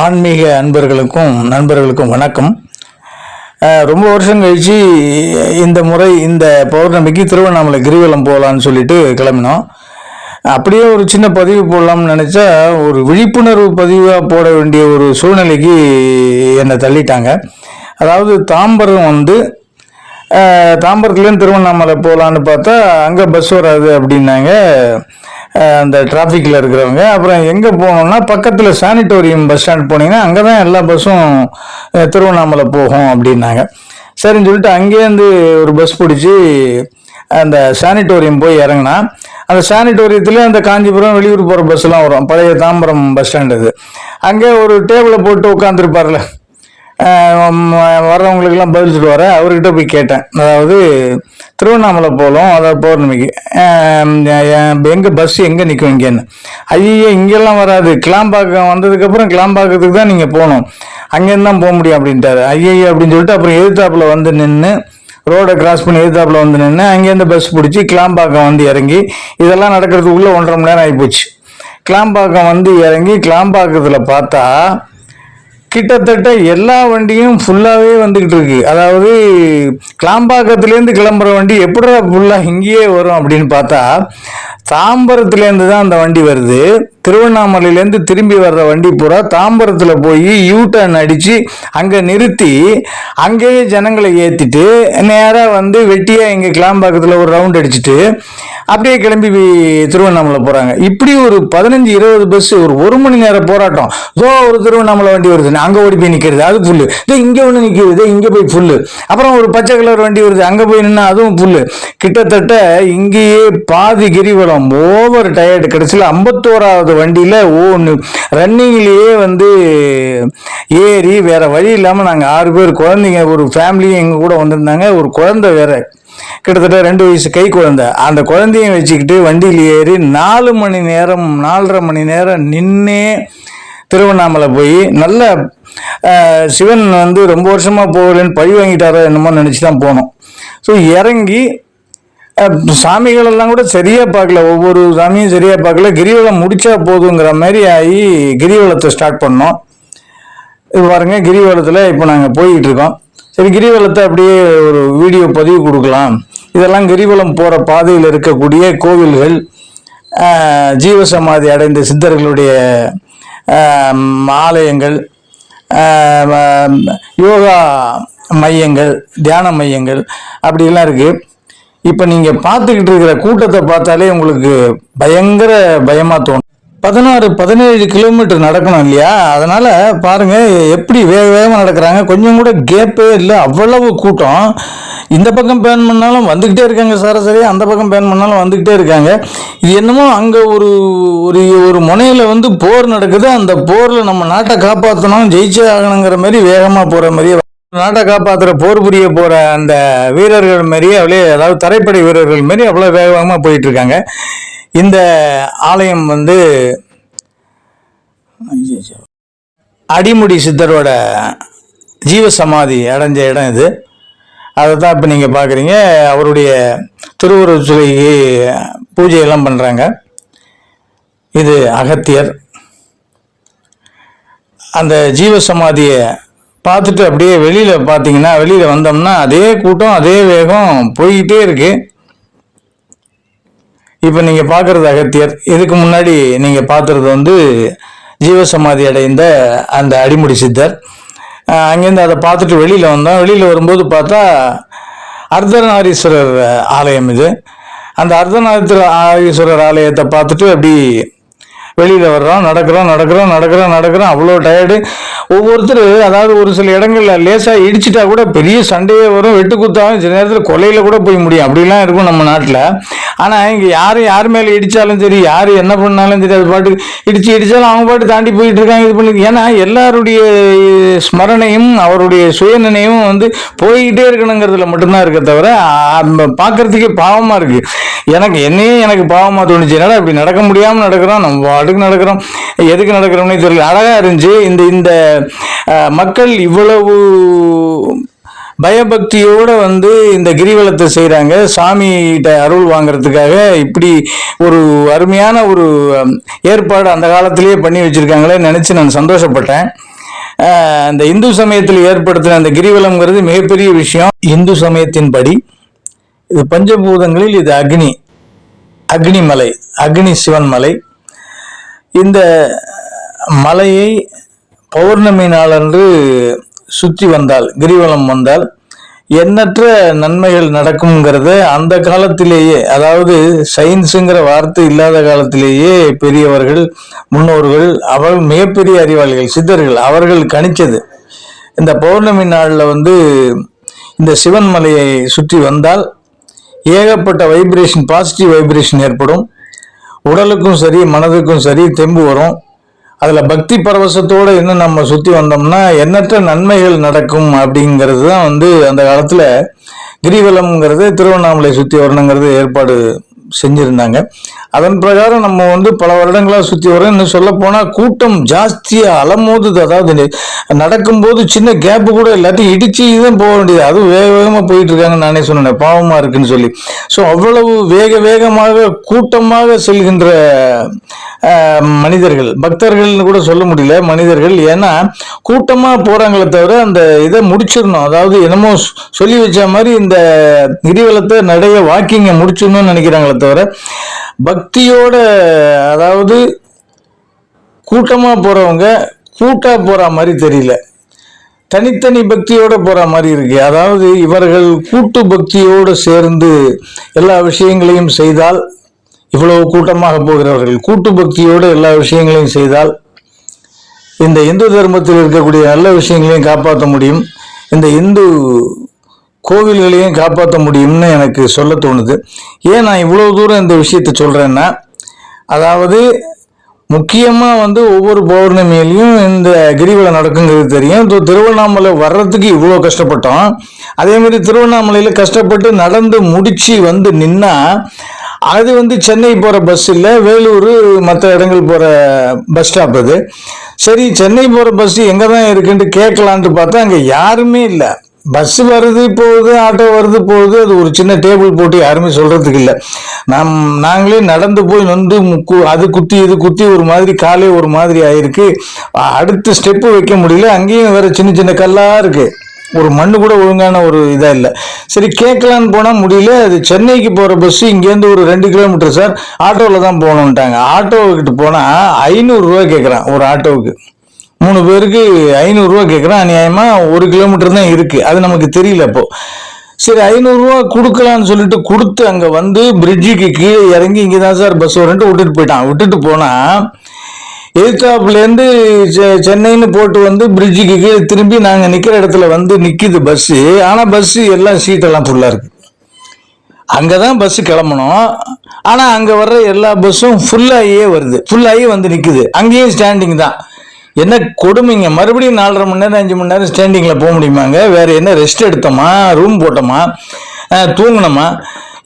ஆன்மீக அன்பர்களுக்கும் நண்பர்களுக்கும் வணக்கம். ரொம்ப வருஷம் கழிச்சு இந்த முறை இந்த பௌர்ணமிக்கு திருவண்ணாமலை கிரிவலம் போகலான்னு சொல்லிட்டு கிளம்பினோம். அப்படியே ஒரு சின்ன பதிவு போடலாம்னு நினச்சா ஒரு விழிப்புணர்வு பதிவாக போட வேண்டிய ஒரு சூழ்நிலைக்கு என்னை தள்ளிட்டாங்க. அதாவது தாம்பரம் வந்து தாம்பரத்துலேருந்து திருவண்ணாமலை போகலான்னு பார்த்தா அங்கே பஸ் வராது அப்படின்னாங்க. அந்த டிராஃபிக்கில் இருக்கிறவங்க. அப்புறம் எங்கே போகணும்னா பக்கத்தில் சானிட்டோரியம் பஸ் ஸ்டாண்ட் போனீங்கன்னா அங்கே தான் எல்லா பஸ்ஸும் திருவண்ணாமலை போகும் அப்படின்னாங்க. சரின்னு சொல்லிட்டு அங்கேருந்து ஒரு பஸ் பிடிச்சி அந்த சானிட்டோரியம் போய் இறங்கினா அந்த சானிட்டோரியத்தில் அந்த காஞ்சிபுரம் வெளியூர் போகிற பஸ்ஸெலாம் வரும். பழைய தாம்பரம் பஸ் ஸ்டாண்டு இது அங்கே ஒரு டேபிளை போட்டு உட்காந்துருப்பார்ல வர்றவங்களுக்கெல்லாம் பதில் சொல்லுவார். அவர்கிட்ட போய் கேட்டேன். அதாவது திருவண்ணாமலை போகலாம் அதாவது பௌர்ணமிக்கு எங்கே பஸ் எங்கே நிற்கும் இங்கேன்னு. ஐயோ இங்கெல்லாம் வராது. கிளாம்பாக்கம் வந்ததுக்கப்புறம் கிளாம்பாக்கத்துக்கு தான் நீங்கள் போகணும். அங்கேருந்து தான் போக முடியும் அப்படின்ட்டாரு. ஐயோ அப்படின்னு சொல்லிட்டு அப்புறம் எதிர்த்தாப்பில் வந்து நின்று ரோடை கிராஸ் பண்ணி எதிர்த்தாப்பில் வந்து நின்று அங்கேருந்து பஸ் பிடிச்சி கிளாம்பாக்கம் வந்து இறங்கி இதெல்லாம் நடக்கிறதுக்குள்ளே ஒன்றரை மணி நேரம் ஆகிப்போச்சு கிளாம்பாக்கம் வந்து இறங்கி கிளாம்பாக்கத்தில் பார்த்தா கிட்டத்தட்ட எல்லா வண்டியும் ஃபுல்லாகவே வந்துக்கிட்டு இருக்கு. அதாவது கிளாம்பாக்கத்துலேருந்து கிளம்புற வண்டி எப்படா ஃபுல்லாக இங்கேயே வரும் அப்படின்னு பார்த்தா தாம்பரத்துலேருந்து தான் அந்த வண்டி வருது. திருவண்ணாமலையிலேருந்து திரும்பி வர்ற வண்டி பூரா தாம்பரத்தில் போய் யூ டர்ன் அடித்து அங்கே நிறுத்தி அங்கேயே ஜனங்களை ஏற்றிட்டு நேராக வந்து வெட்டியாக இங்கே கிளாம்பாக்கத்தில் ஒரு ரவுண்ட் அடிச்சுட்டு அப்படியே கிளம்பி திருவண்ணாமலை போகிறாங்க இப்படி ஒரு பதினஞ்சு இருபது பஸ் ஒரு ஒரு மணி நேர போராட்டம். இதோ ஒரு திருவண்ணாமலை வண்டி வருது. அங்கே ஓடி போய் நிற்கிறது அது ஃபுல்லு இதோ இங்கே ஒன்று நிற்கிறது இங்கே போய் ஃபுல்லு அப்புறம் ஒரு பச்சை கலர் வண்டி வருது. அங்கே போய் நின்னா அதுவும் ஃபுல்லு கிட்டத்தட்ட இங்கேயே பாதி கிரிவலம் ஓவர் டயர்டு கிடச்சில ஐம்பத்தோராவது வண்டியில் ஒன்று ரன்னிங்லேயே வந்து ஏறி வேறு வழி இல்லாமல் நாங்கள் ஆறு பேர் குழந்தைங்க ஒரு ஃபேமிலியும் எங்கள் கூட வந்திருந்தாங்க. ஒரு குழந்தை வேற. கிட்டத்தட்ட ரெண்டு வயசு கை குழந்தை. அந்த குழந்தையும் வச்சுக்கிட்டு வண்டியில் ஏறி நாலு மணி நேரம் நாலரை மணி நேரம் நின்னே திருவண்ணாமலை போய் நல்ல சிவன் வந்து ரொம்ப வருஷமாக போகலன்னு பழி வாங்கிட்டாரோ என்னமோ நினச்சி தான் போனோம். ஸோ இறங்கி சாமிகள் சாமிகளெல்லாம் கூட சரியாக பார்க்கல. ஒவ்வொரு சாமியும் சரியாக பார்க்கல. கிரிவலம் முடிச்சா போதுங்கிற மாதிரி ஆகி கிரிவலத்தை ஸ்டார்ட் பண்ணோம். இது பாருங்க கிரிவலத்தில் இப்போ நாங்கள் போய்கிட்டு இருக்கோம். சரி கிரிவலத்தை அப்படியே ஒரு வீடியோ பதிவு கொடுக்கலாம். இதெல்லாம் கிரிவலம் போகிற பாதையில் இருக்கக்கூடிய கோவில்கள் ஜீவசமாதி அடைந்த சித்தர்களுடைய ஆலயங்கள் யோகா மையங்கள் தியான மையங்கள் அப்படிலாம் இருக்குது இப்போ நீங்கள் பார்த்துக்கிட்டு இருக்கிற கூட்டத்தை பார்த்தாலே உங்களுக்கு பயங்கர பயமாக தோணும். பதினாறு பதினேழு கிலோமீட்டர் நடக்கணும் இல்லையா? அதனால் பாருங்கள் எப்படி வேக வேகமாக நடக்கிறாங்க. கொஞ்சம் கூட கேப்பே இல்லை. அவ்வளவு கூட்டம். இந்த பக்கம் பேன் பண்ணாலும் வந்துக்கிட்டே இருக்காங்க சராசரி அந்த பக்கம் பேன் பண்ணாலும் வந்துக்கிட்டே இருக்காங்க. இது என்னமோ அங்கே ஒரு ஒரு ஒரு முனையில் வந்து போர் நடக்குது. அந்த போரில் நம்ம நாட்டை காப்பாற்றணும் ஜெயிச்சே ஆகணுங்கிற மாதிரி வேகமாக போகிற மாதிரியே நாட்டை காப்பாற்றுற போர் புரிய போகிற அந்த வீரர்கள் மாதிரியே அப்படியே அதாவது தரைப்படை வீரர்கள் மாரி அவ்வளோ வேகமாக போயிட்டுருக்காங்க. இந்த ஆலயம் வந்து அடிமுடி சித்தரோட ஜீவசமாதி அடைஞ்ச இடம் இது. அதை தான் இப்போ நீங்கள் பார்க்குறீங்க அவருடைய திருவுருவச் சிலைக்கு பூஜையெல்லாம் பண்ணுறாங்க இது அகத்தியர். அந்த ஜீவசமாதியை பார்த்துட்டு அப்படியே வெளியில் பார்த்தீங்கன்னா வெளியில் வந்தோம்னா அதே கூட்டம் அதே வேகம் போய்கிட்டே இருக்கு. இப்போ நீங்கள் பார்க்குறது அகத்தியர். இதுக்கு முன்னாடி நீங்கள் பார்த்துறது வந்து ஜீவசமாதி அடைந்த அந்த அடிமுடி சித்தர். அங்கேருந்து அதை பார்த்துட்டு வெளியில் வந்தோம். வெளியில் வரும்போது பார்த்தா அர்த்தநாரீஸ்வரர் ஆலயம் இது. அந்த அர்த்தநாரீஸ்வரர் ஆலயத்தை பார்த்துட்டு அப்படி வெளியில் வர்றோம் நடக்கிறோம் நடக்கிறோம் நடக்கிறோம் நடக்கிறோம் அவ்வளோ டயர்டு ஒவ்வொருத்தர் அதாவது ஒரு சில இடங்களில் லேசாக இடிச்சிட்டா கூட பெரிய சண்டையே வரும். வெட்டுக்குத்தாவும் சில நேரத்தில் கொலையில் கூட போய் முடியும். அப்படிலாம் இருக்கும் நம்ம நாட்டில். ஆனால் இங்கே யார் யார் மேலே இடித்தாலும் சரி யார் என்ன பண்ணாலும் சரி அது பாட்டு இடித்து இடித்தாலும் அவங்க பாட்டு தாண்டி போயிட்டு இருக்காங்க இது பண்ணி ஏன்னா எல்லாருடைய ஸ்மரணையும் அவருடைய சுயநினைவும் வந்து போய்கிட்டே இருக்கணுங்கிறதுல மட்டும்தான் இருக்க தவிர பார்க்கறதுக்கே பாவமாக இருக்குது எனக்கு என்னையே எனக்கு பாவமாக தோணுச்சு. என்னடா இப்படி நடக்க முடியாமல் நடக்கிறோம் நம்ம பாட்டுக்கு நடக்கிறோம். எதுக்கு நடக்கிறோம்னே தெரியல. அழகாக இருந்துச்சு. இந்த இந்த மக்கள் இவ்வளவு பயபக்தியோடு வந்து இந்த கிரிவலத்தை செய்கிறாங்க சாமிகிட்ட அருள் வாங்குறதுக்காக இப்படி ஒரு அருமையான ஒரு ஏற்பாடு அந்த காலத்திலேயே பண்ணி வச்சுருக்காங்களே நினச்சி நான் சந்தோஷப்பட்டேன். அந்த இந்து சமயத்தில் ஏற்படுத்தின அந்த கிரிவலம்ங்கிறது மிகப்பெரிய விஷயம். இந்து சமயத்தின்படி இது பஞ்சபூதங்களில் இது அக்னி. அக்னிமலை. அக்னி சிவன் மலை. இந்த மலையை பௌர்ணமி நாளன்று சுற்றி வந்தால் கிரிவலம் வந்தால் எண்ணற்ற நன்மைகள் நடக்குங்கிறத அந்த காலத்திலேயே அதாவது சயின்ஸுங்கிற வார்த்தை இல்லாத காலத்திலேயே பெரியவர்கள் முன்னோர்கள் அவர் மிகப்பெரிய அறிவாளிகள் சித்தர்கள் அவர்கள் கணிச்சது. இந்த பௌர்ணமி நாளில் வந்து இந்த சிவன் மலையை சுற்றி வந்தால் ஏகப்பட்ட வைப்ரேஷன் பாசிட்டிவ் வைப்ரேஷன் ஏற்படும். உடலுக்கும் சரி மனதுக்கும் சரி தெம்பு வரும். அதில் பக்தி பரவசத்தோடு இன்னும் நம்ம சுற்றி வந்தோம்னா எண்ணற்ற நன்மைகள் நடக்கும் அப்படிங்கிறது தான் வந்து அந்த காலத்தில் கிரிவலம்ங்கிறது திருவண்ணாமலை சுற்றி வரணுங்கிறது ஏற்பாடு செஞ்சுருந்தாங்க. அதன் பிரகாரம் நம்ம வந்து பல வருடங்களாக சுற்றி வரோம் இன்னும் சொல்ல போனால் கூட்டம் ஜாஸ்தியாக அலமோதுது. அதாவது நடக்கும்போது சின்ன கேப்பு கூட எல்லாத்தையும் இடிச்சு தான் போக வேண்டியது. அதுவும் வேக வேகமாக போயிட்டு இருக்காங்கன்னு நானே சொன்னேன். பாவமாக இருக்குன்னு சொல்லி. ஸோ அவ்வளவு வேக வேகமாக கூட்டமாக செல்கின்ற மனிதர்கள் பக்தர்கள்னு கூட சொல்ல முடியல மனிதர்கள். ஏன்னா கூட்டமாக போகிறாங்களே தவிர அந்த இதை முடிச்சிடணும். அதாவது என்னமோ சொல்லி வச்ச மாதிரி இந்த கிரிவலத்தை நிறைய வாக்கிங்கை முடிச்சிடணும்னு நினைக்கிறாங்களே தவிர பக்தியோட அதாவது கூட்டமாக போகிறவங்க கூட்டாக போகிற மாதிரி தெரியல. தனித்தனி பக்தியோடு போகிற மாதிரி இருக்கு. அதாவது இவர்கள் கூட்டு பக்தியோடு சேர்ந்து எல்லா விஷயங்களையும் செய்தால் இவ்வளவு கூட்டமாக போகிறவர்கள் கூட்டு பக்தியோடு எல்லா விஷயங்களையும் செய்தால் இந்த இந்து தர்மத்தில் இருக்கக்கூடிய நல்ல விஷயங்களையும் காப்பாற்ற முடியும். இந்த இந்து கோவில்களையும் காப்பாற்ற முடியும்னு எனக்கு சொல்ல தோணுது. ஏன் நான் இவ்வளோ தூரம் இந்த விஷயத்தை சொல்கிறேன்னா அதாவது முக்கியமாக வந்து ஒவ்வொரு பௌர்ணமியிலையும் இந்த கிரிவலம் நடக்குங்கிறது தெரியும். இப்போ திருவண்ணாமலை வர்றதுக்கு இவ்வளோ கஷ்டப்பட்டோம். அதே மாதிரி திருவண்ணாமலையில் கஷ்டப்பட்டு நடந்து முடித்து வந்து நின்னா அது வந்து சென்னை போகிற பஸ் இல்லை வேலூர் மற்ற இடங்கள் போகிற பஸ் ஸ்டாப் அது. சரி சென்னை போகிற பஸ் எங்கே தான் இருக்குன்ட்டு கேட்கலான்ட்டு பார்த்தா அங்கே யாருமே இல்லை. பஸ் வருது போகுது ஆட்டோ வருது போகுது அது ஒரு சின்ன டேபிள் போட்டு யாருமே சொல்றதுக்கு இல்லை. நம் நாங்களே நடந்து போய் நொந்து முக்கு அது குத்தி இது குத்தி ஒரு மாதிரி காலே ஒரு மாதிரி ஆயிருக்கு. அடுத்த ஸ்டெப்பு வைக்க முடியல. அங்கேயும் வேற சின்ன சின்ன கல்லா இருக்கு. ஒரு மண்ணு கூட ஒழுங்கான ஒரு இதாக இல்லை. சரி கேட்கலான்னு போனால் முடியல. அது சென்னைக்கு போகிற பஸ்ஸு இங்கேருந்து ஒரு ரெண்டு கிலோமீட்டர் சார் ஆட்டோவில் தான் போகணுன்ட்டாங்க ஆட்டோக்கிட்ட போனால் ஐநூறுரூவா கேட்குறான் ஒரு ஆட்டோவுக்கு மூணு பேருக்கு ஐநூறுரூவா கேட்குறான் அநியாயமாக ஒரு கிலோமீட்டர் தான் இருக்குது அது நமக்கு தெரியல அப்போ. சரி ஐநூறுரூவா கொடுக்கலான்னு சொல்லிட்டு கொடுத்து அங்கே வந்து பிரிட்ஜுக்கு கீழே இறங்கி இங்கே தான் சார் பஸ் வரன்ட்டு விட்டுட்டு போயிட்டான். விட்டுட்டு போனால் எதிர்த்தாப்புலேருந்து சென்னைன்னு போட்டு வந்து பிரிட்ஜுக்கு கீழே திரும்பி நாங்கள் நிற்கிற இடத்துல வந்து நிற்கிது பஸ்ஸு ஆனால் பஸ்ஸு எல்லாம் சீட்டெல்லாம் ஃபுல்லாக இருக்குது அங்கே தான் பஸ்ஸு கிளம்பணும். ஆனால் அங்கே வர்ற எல்லா பஸ்ஸும் ஃபுல்லாகியே வருது. ஃபுல்லாகி வந்து நிற்குது அங்கேயும் ஸ்டாண்டிங் தான். என்ன கொடுமைங்க? மறுபடியும் நாலரை மணி நேரம் அஞ்சு மணி நேரம் ஸ்டாண்டிங்கில் போக முடியுமாங்க? வேறு என்ன ரெஸ்ட் எடுத்தோமா? ரூம் போட்டோமா? தூங்கினோமா தூங்குனோமா?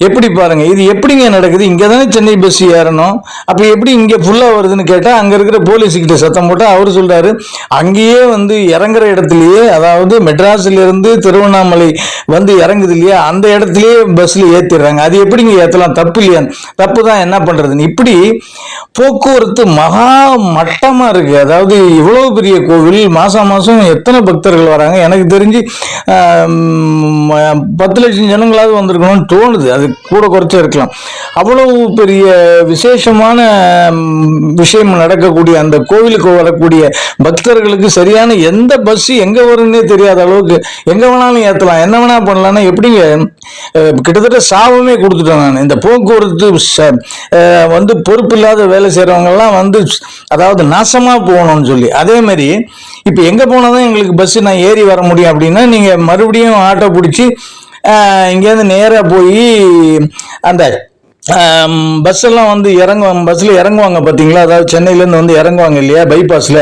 எப்படி பாருங்க இது எப்படிங்க நடக்குது? இங்கே தானே சென்னை பஸ் ஏறணும். அப்போ எப்படி இங்கே ஃபுல்லாக வருதுன்னு கேட்டால் அங்கே இருக்கிற போலீஸுக்கிட்ட சத்தம் போட்டால் அவர் சொல்கிறாரு அங்கேயே வந்து இறங்குற இடத்துலையே அதாவது மெட்ராஸ்ல இருந்து திருவண்ணாமலை வந்து இறங்குது இல்லையா அந்த இடத்துலையே பஸ்ஸில் ஏற்றிடுறாங்க அது எப்படிங்க ஏற்றலாம் தப்பு இல்லையா? தப்பு தான் என்ன பண்ணுறதுன்னு இப்படி போக்குவரத்து மகா மட்டமாக இருக்குது அதாவது இவ்வளோ பெரிய கோவில் மாதம் மாதம் எத்தனை பக்தர்கள் வராங்க? எனக்கு தெரிஞ்சு பத்து லட்சம் ஜனங்களாவது வந்திருக்கணும்னு தோணுது. அது கூட குறைச்சா இருக்கலாம். அவ்வளவு பெரிய விசேஷமான விஷயம் நடக்கக்கூடிய அந்த கோவிலுக்கு வரக்கூடிய பக்தர்களுக்கு சரியான எந்த பஸ் எங்கே வரும்னே தெரியாத அளவுக்கு எங்கே வேணாலும் ஏற்றலாம் என்ன வேணா பண்ணலாம்னா எப்படிங்க கிட்டத்தட்ட சாபமே கொடுத்துட்டேன் நான். இந்த போக்குவரத்து ச- வந்து பொறுப்பு இல்லாத வேலை செய்கிறவங்கெல்லாம் வந்து அதாவது நாசமாக போகணும்னு சொல்லி. அதே மாதிரி இப்போ எங்கே போனால் தான் எங்களுக்கு பஸ்ஸு நான் ஏறி வர முடியும் அப்படின்னா நீங்கள் மறுபடியும் ஆட்டோ பிடிச்சி இங்கேருந்து நேராக போய் அந்த பஸ் எல்லாம் வந்து இறங்குவாங்க பஸ்ஸில் இறங்குவாங்க பார்த்தீங்களா அதாவது சென்னையிலேருந்து வந்து இறங்குவாங்க இல்லையா? பைபாஸில்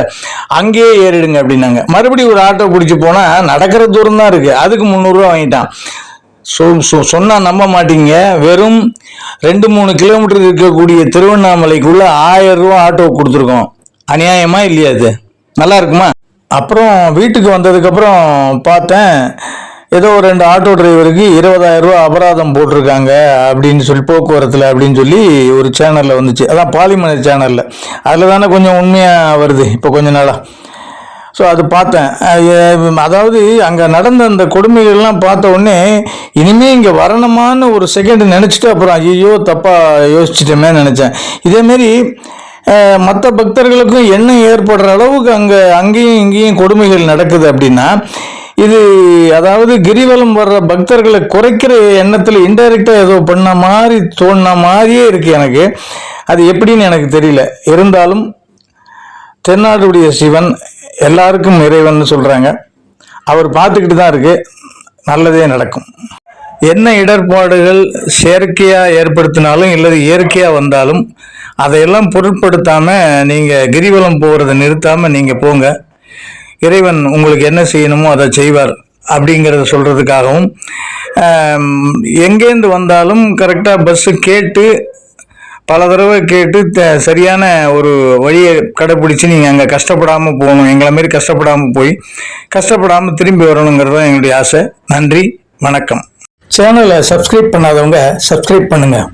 அங்கேயே ஏறிடுங்க அப்படின்னாங்க. மறுபடியும் ஒரு ஆட்டோ பிடிச்சி போனால் நடக்கிற தூரம் தான் இருக்குது அதுக்கு முந்நூறுரூவா வாங்கிட்டான். சொ சொ- சொன்னா நம்ப மாட்டீங்க. வெறும் ரெண்டு மூணு கிலோமீட்டர் இருக்கக்கூடிய திருவண்ணாமலைக்குள்ள ஆயிரம் ரூபா ஆட்டோ கொடுத்துருக்கோம். அநியாயமா இல்லையா அது நல்லா இருக்குமா? அப்புறம் வீட்டுக்கு வந்ததுக்கப்புறம் பார்த்தேன். ஏதோ ஒரு ரெண்டு ஆட்டோ டிரைவருக்கு இருபதாயிரம் ரூபா அபராதம் போட்டிருக்காங்க அப்படின்னு சொல்லி போக்குவரத்தில் அப்படின்னு சொல்லி ஒரு சேனலில் வந்துச்சு. அதான் பாலிமர் சேனலில் அதில் தானே கொஞ்சம் உண்மையாக வருது இப்போ கொஞ்ச நாளாக ஸோ அது பார்த்தேன். அதாவது அங்கே நடந்த அந்த கொடுமைகள்லாம் பார்த்த உடனே இனிமேல் இங்கே வரணுமான்னு ஒரு செகண்ட் நினச்சிட்டு அப்புறம் ஐயோ தப்பாக யோசிச்சிட்டோமே நினச்சேன். இதேமாரி மற்ற பக்தர்களுக்கும் எண்ணம் ஏற்படுற அளவுக்கு அங்கே அங்கேயும் இங்கேயும் கொடுமைகள் நடக்குது அப்படின்னா இது அதாவது கிரிவலம் வர்ற பக்தர்களை குறைக்கிற எண்ணத்தில் இன்டைரக்டாக ஏதோ பண்ண மாதிரி தோணுன மாதிரியே இருக்குது எனக்கு. அது எப்படின்னு எனக்கு தெரியல. இருந்தாலும் தென்னாடுடைய சிவன் எல்லாருக்கும் இறைவன் சொல்றாங்க. அவர் பார்த்துக்கிட்டு தான் இருக்கு. நல்லதே நடக்கும். என்ன இடர்பாடுகள் செயற்கையாக ஏற்படுத்தினாலும் இல்லது இயற்கையாக வந்தாலும் அதையெல்லாம் பொருட்படுத்தாமல் நீங்கள் கிரிவலம் போகிறத நிறுத்தாமல் நீங்கள் போங்க. இறைவன் உங்களுக்கு என்ன செய்யணுமோ அதை செய்வார் அப்படிங்கிறத சொல்கிறதுக்காகவும் எங்கேருந்து வந்தாலும் கரெக்டாக பஸ்ஸு கேட்டு பல தடவை கேட்டு த- சரியான ஒரு வழியை கடைப்பிடிச்சி நீங்கள் அங்கே கஷ்டப்படாமல் போகணும். எங்களை மாரி கஷ்டப்படாமல் போய் கஷ்டப்படாமல் திரும்பி வரணுங்கிறது தான் எங்களுடைய ஆசை. நன்றி வணக்கம். சேனலை சப்ஸ்கிரைப் பண்ணாதவங்க சப்ஸ்கிரைப் பண்ணுங்கள்